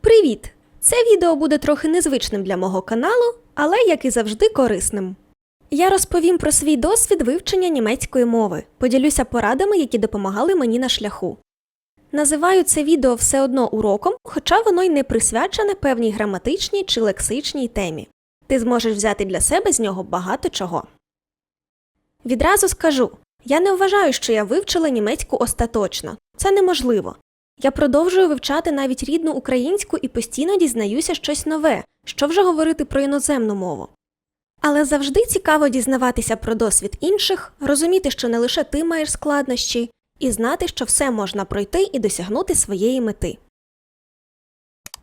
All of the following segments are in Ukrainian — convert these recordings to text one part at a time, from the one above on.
Привіт! Це відео буде трохи незвичним для мого каналу, але, як і завжди, корисним. Я розповім про свій досвід вивчення німецької мови, поділюся порадами, які допомагали мені на шляху. Називаю це відео все одно уроком, хоча воно й не присвячене певній граматичній чи лексичній темі. Ти зможеш взяти для себе з нього багато чого. Відразу скажу: я не вважаю, що я вивчила німецьку остаточно. Це неможливо. Я продовжую вивчати навіть рідну українську і постійно дізнаюся щось нове, що вже говорити про іноземну мову. Але завжди цікаво дізнаватися про досвід інших, розуміти, що не лише ти маєш складнощі, і знати, що все можна пройти і досягнути своєї мети.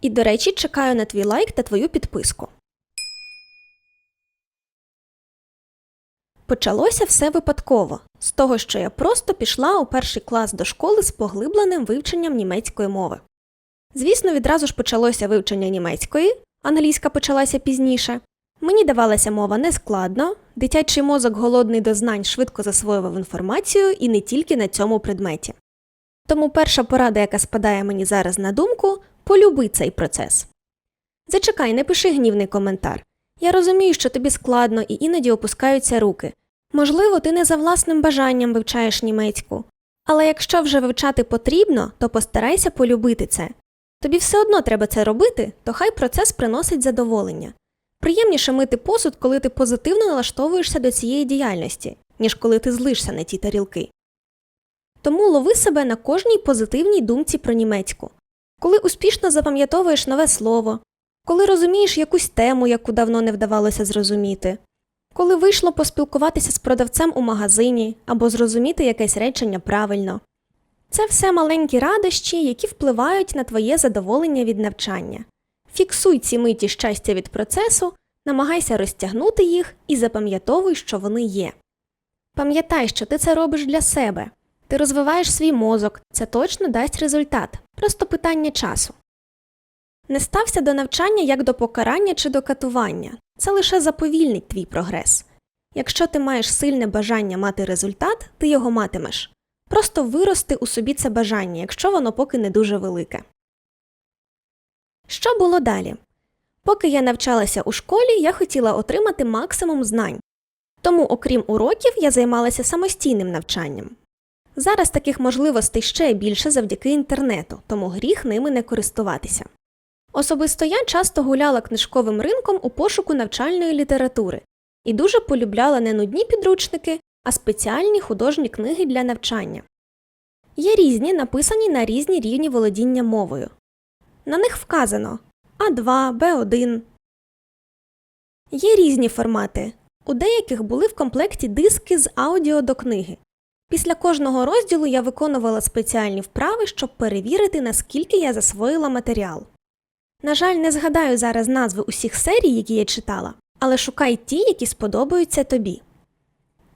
І, до речі, чекаю на твій лайк та твою підписку. Почалося все випадково, з того, що я просто пішла у перший клас до школи з поглибленим вивченням німецької мови. Звісно, відразу ж почалося вивчення німецької, англійська почалася пізніше. Мені давалася мова нескладно, дитячий мозок голодний до знань швидко засвоював інформацію і не тільки на цьому предметі. Тому перша порада, яка спадає мені зараз на думку, полюби цей процес. Зачекай, не пиши гнівний коментар. Я розумію, що тобі складно і іноді опускаються руки. Можливо, ти не за власним бажанням вивчаєш німецьку. Але якщо вже вивчати потрібно, то постарайся полюбити це. Тобі все одно треба це робити, то хай процес приносить задоволення. Приємніше мити посуд, коли ти позитивно налаштовуєшся до цієї діяльності, ніж коли ти злишся на ті тарілки. Тому лови себе на кожній позитивній думці про німецьку. Коли успішно запам'ятовуєш нове слово, коли розумієш якусь тему, яку давно не вдавалося зрозуміти, коли вийшло поспілкуватися з продавцем у магазині або зрозуміти якесь речення правильно. Це все маленькі радощі, які впливають на твоє задоволення від навчання. Фіксуй ці миті щастя від процесу, намагайся розтягнути їх і запам'ятовуй, що вони є. Пам'ятай, що ти це робиш для себе. Ти розвиваєш свій мозок, це точно дасть результат, просто питання часу. Не стався до навчання як до покарання чи до катування, це лише заповільнить твій прогрес. Якщо ти маєш сильне бажання мати результат, ти його матимеш. Просто вирости у собі це бажання, якщо воно поки не дуже велике. Що було далі? Поки я навчалася у школі, я хотіла отримати максимум знань. Тому, окрім уроків, я займалася самостійним навчанням. Зараз таких можливостей ще більше завдяки інтернету, тому гріх ними не користуватися. Особисто я часто гуляла книжковим ринком у пошуку навчальної літератури і дуже полюбляла не нудні підручники, а спеціальні художні книги для навчання. Є різні, написані на різні рівні володіння мовою. На них вказано А2, Б1. Є різні формати. У деяких були в комплекті диски з аудіо до книги. Після кожного розділу я виконувала спеціальні вправи, щоб перевірити, наскільки я засвоїла матеріал. На жаль, не згадаю зараз назви усіх серій, які я читала, але шукай ті, які сподобаються тобі.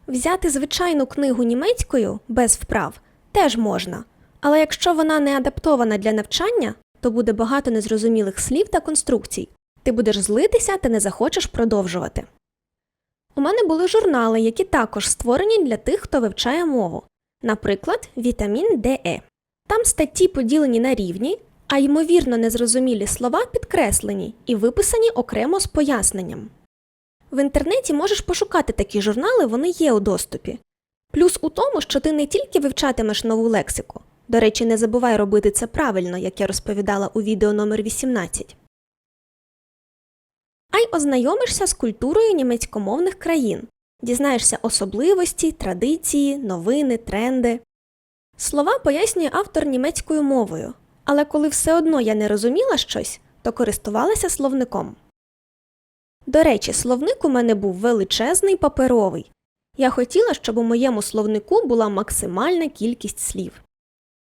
Взяти звичайну книгу німецькою без вправ теж можна, але якщо вона не адаптована для навчання, то буде багато незрозумілих слів та конструкцій. Ти будеш злитися та не захочеш продовжувати. У мене були журнали, які також створені для тих, хто вивчає мову, наприклад, Вітамін ДЕ. Там статті поділені на рівні, а ймовірно незрозумілі слова підкреслені і виписані окремо з поясненням. В інтернеті можеш пошукати такі журнали, вони є у доступі. Плюс у тому, що ти не тільки вивчатимеш нову лексику. До речі, не забувай робити це правильно, як я розповідала у відео номер 18 а й ознайомишся з культурою німецькомовних країн, дізнаєшся особливості, традиції, новини, тренди. Слова пояснює автор німецькою мовою, але коли все одно я не розуміла щось, то користувалася словником. До речі, словник у мене був величезний паперовий. Я хотіла, щоб у моєму словнику була максимальна кількість слів.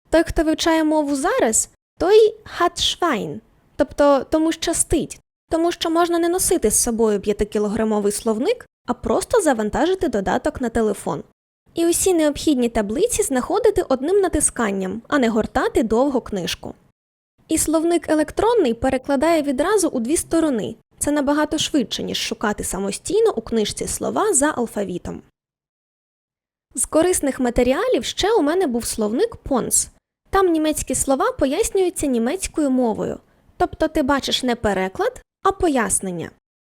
Той, хто вивчає мову зараз, той Schwein, тобто тому щастить, тому що можна не носити з собою 5-кілограмовий словник, а просто завантажити додаток на телефон. І усі необхідні таблиці знаходити одним натисканням, а не гортати довго книжку. І словник електронний перекладає відразу у дві сторони. Це набагато швидше, ніж шукати самостійно у книжці слова за алфавітом. З корисних матеріалів ще у мене був словник Понс. Там німецькі слова пояснюються німецькою мовою, Тобто ти бачиш не переклад, а пояснення.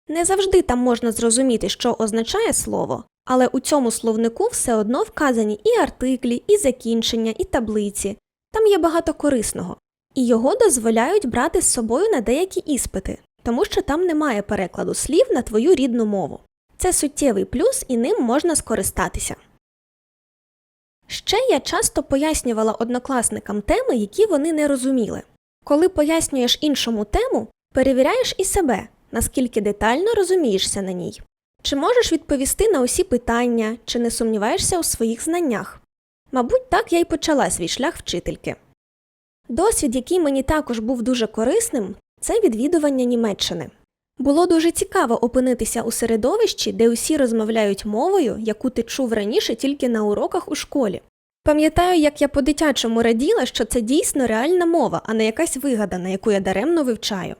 Не завжди там можна зрозуміти, що означає слово, але у цьому словнику все одно вказані і артиклі, і закінчення, і таблиці. Там є багато корисного. І його дозволяють брати з собою на деякі іспити, тому що там немає перекладу слів на твою рідну мову. Це суттєвий плюс і ним можна скористатися. Ще я часто пояснювала однокласникам теми, які вони не розуміли. Коли пояснюєш іншому тему, перевіряєш і себе, наскільки детально розумієшся на ній. Чи можеш відповісти на усі питання, чи не сумніваєшся у своїх знаннях? Мабуть, так я й почала свій шлях вчительки. Досвід, який мені також був дуже корисним, це відвідування Німеччини. Було дуже цікаво опинитися у середовищі, де усі розмовляють мовою, яку ти чув раніше тільки на уроках у школі. Пам'ятаю, як я по-дитячому раділа, що це дійсно реальна мова, а не якась вигадана, яку я даремно вивчаю.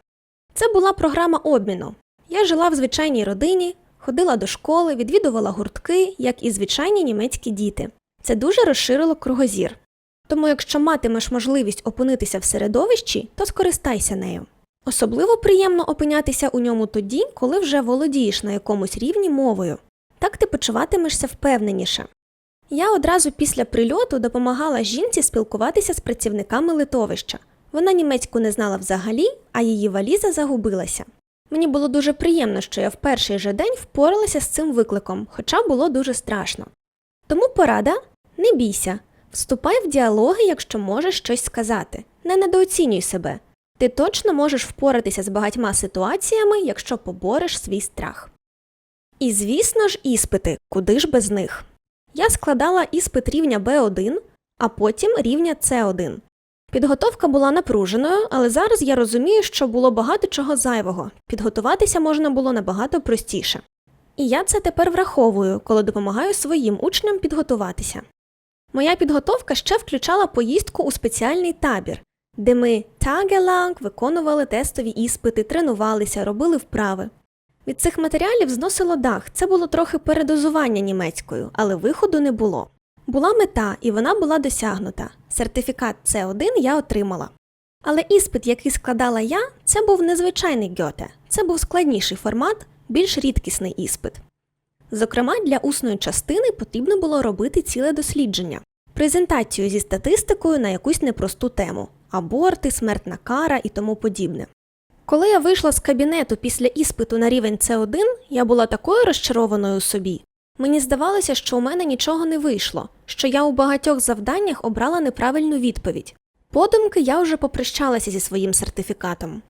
Це була програма обміну. Я жила в звичайній родині, ходила до школи, відвідувала гуртки, як і звичайні німецькі діти. Це дуже розширило кругозір. Тому, якщо матимеш можливість опинитися в середовищі, то скористайся нею. Особливо приємно опинятися у ньому тоді, коли вже володієш на якомусь рівні мовою. Так ти почуватимешся впевненіше. Я одразу після прильоту допомагала жінці спілкуватися з працівниками литовища. Вона німецьку не знала взагалі, а її валіза загубилася. Мені було дуже приємно, що я в перший же день впоралася з цим викликом, хоча було дуже страшно. Тому порада не бійся, вступай в діалоги, якщо можеш щось сказати, не недооцінюй себе. Ти точно можеш впоратися з багатьма ситуаціями, якщо побореш свій страх. І звісно ж, іспити, куди ж без них. Я складала іспит рівня Б1, а потім рівня С1. Підготовка була напруженою, але зараз я розумію, що було багато чого зайвого, підготуватися можна було набагато простіше. І я це тепер враховую, коли допомагаю своїм учням підготуватися. Моя підготовка ще включала поїздку у спеціальний табір, де ми тагеланг виконували тестові іспити, тренувалися, робили вправи. Від цих матеріалів зносило дах, це було трохи передозування німецькою, але виходу не було. Була мета, і вона була досягнута. Сертифікат С1 я отримала. Але іспит, який складала я, це був незвичайний гьоте, це був складніший формат, більш рідкісний іспит. Зокрема, для усної частини потрібно було робити ціле дослідження, презентацію зі статистикою на якусь непросту тему аборти, смертна кара і тому подібне. Коли я вийшла з кабінету після іспиту на рівень С1, я була такою розчарованою собі. Мені здавалося, що у мене нічого не вийшло, що я у багатьох завданнях обрала неправильну відповідь. Подумки я вже попрощалася зі своїм сертифікатом.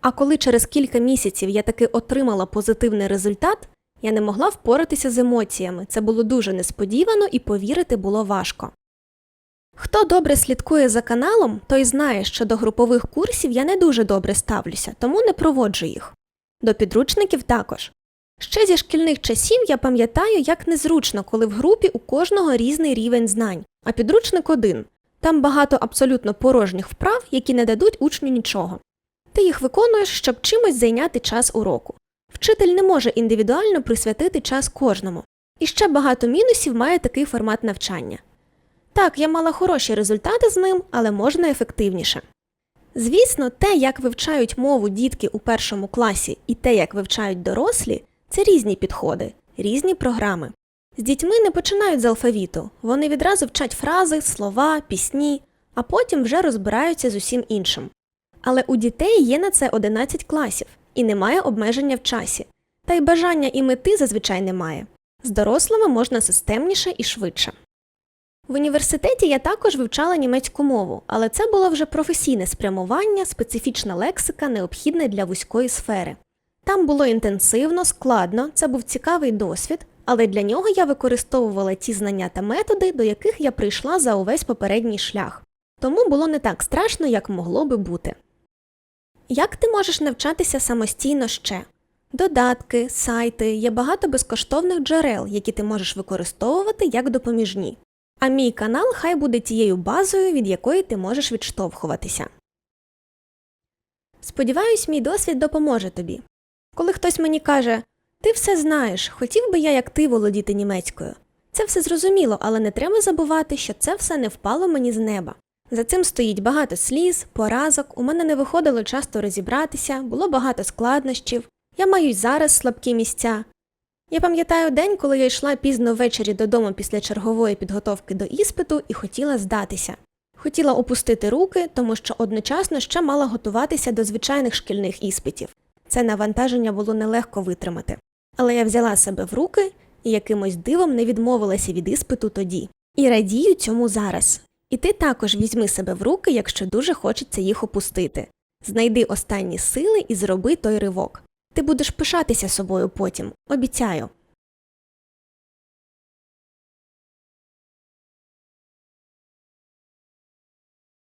А коли через кілька місяців я таки отримала позитивний результат, я не могла впоратися з емоціями, це було дуже несподівано і повірити було важко. Хто добре слідкує за каналом, той знає, що до групових курсів я не дуже добре ставлюся, тому не проводжу їх. До підручників також. Ще зі шкільних часів я пам'ятаю, як незручно, коли в групі у кожного різний рівень знань, а підручник один. Там багато абсолютно порожніх вправ, які не дадуть учню нічого. Ти їх виконуєш, щоб чимось зайняти час уроку. Вчитель не може індивідуально присвятити час кожному. І ще багато мінусів має такий формат навчання. Так, я мала хороші результати з ним, але можна ефективніше. Звісно, те, як вивчають мову дітки у першому класі, і те, як вивчають дорослі, це різні підходи, різні програми. З дітьми не починають з алфавіту, вони відразу вчать фрази, слова, пісні, а потім вже розбираються з усім іншим. Але у дітей є на це 11 класів і немає обмеження в часі, та й бажання і мети зазвичай немає. З дорослими можна системніше і швидше. В університеті я також вивчала німецьку мову, але це було вже професійне спрямування, специфічна лексика, необхідна для вузької сфери. Там було інтенсивно, складно, це був цікавий досвід, але для нього я використовувала ті знання та методи, до яких я прийшла за увесь попередній шлях. Тому було не так страшно, як могло би бути. Як ти можеш навчатися самостійно ще? Додатки, сайти, є багато безкоштовних джерел, які ти можеш використовувати як допоміжні. А мій канал хай буде тією базою, від якої ти можеш відштовхуватися. Сподіваюсь, мій досвід допоможе тобі. Коли хтось мені каже Ти все знаєш, хотів би я, як ти, володіти німецькою. Це все зрозуміло, але не треба забувати, що це все не впало мені з неба. За цим стоїть багато сліз, поразок, у мене не виходило часто розібратися, було багато складнощів, я маю й зараз слабкі місця. Я пам'ятаю день, коли я йшла пізно ввечері додому після чергової підготовки до іспиту і хотіла здатися. Хотіла опустити руки, тому що одночасно ще мала готуватися до звичайних шкільних іспитів. Це навантаження було нелегко витримати. Але я взяла себе в руки і якимось дивом не відмовилася від іспиту тоді. І радію цьому зараз. І ти також візьми себе в руки, якщо дуже хочеться їх опустити. Знайди останні сили і зроби той ривок. Ти будеш пишатися собою потім, обіцяю.